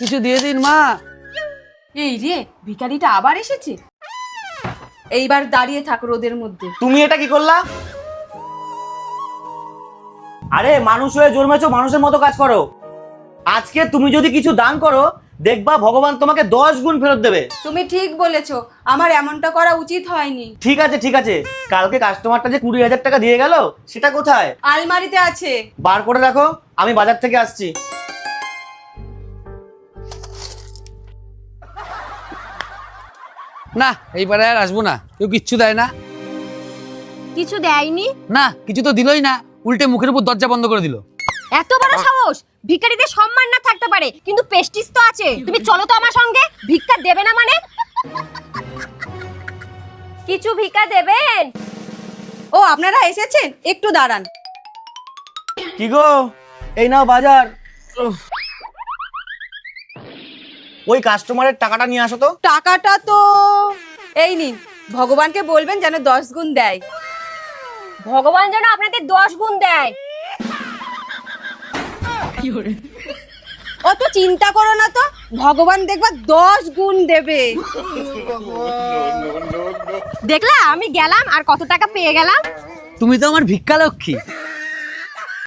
কিছু দিয়ে দিন মা। এই রে ভিখারিটা আবার এসেছে? এইবার দাঁড়িয়ে থাক রোদের মধ্যে। তুমি এটা কি করলা? আরে মানুষ হয়ে জন্মেছো মানুষের মতো কাজ করো। আজকে তুমি যদি কিছু দান করো দেখবা ভগবান তোমাকে দশ গুণ ফেরত দেবে। তুমি ঠিক বলেছ আমার এমনটা করা উচিত হয়নি। ঠিক আছে ঠিক আছে। কালকে কাস্টমারটা যে কুড়ি হাজার টাকা দিয়ে গেল সেটা কোথায়? আলমারিতে আছে। বার করে রাখো আমি বাজার থেকে আসছি। না এইবারে আর আসব না। কেউ কিচ্ছু দেয় না। কিছু দেয়নি? না কিছু তো দিলই না। উল্টে মুখের উপর দরজা বন্ধ করে দিল। এত বড় সাহস! ভিখারিদের সম্মান না থাকতে পারে কিন্তু পেস্টিস তো আছে। তুমি চলো তো আমার সঙ্গে ভিক্ষা দেবে না মানে? কিছু ভিক্ষা দেবেন? ও আপনারা এসেছেন? একটু দাঁড়ান। কি গো? এই নাও বাজার। ওই কাস্টমারের টাকাটা নিয়ে আসো তো। টাকাটা তো এই নিন ভগবানকে বলবেন যেন দশ গুণ দেয়। ভগবান যেন আপনাকে দশ গুণ দেয়। অত চিন্তা করো না তো ভগবান দেখবা দশ গুণ দেবে। দেখলা আমি গেলাম আর কত টাকা পেয়ে গেলাম? তুমি তো আমার ভিক্ষা লক্ষ্মী।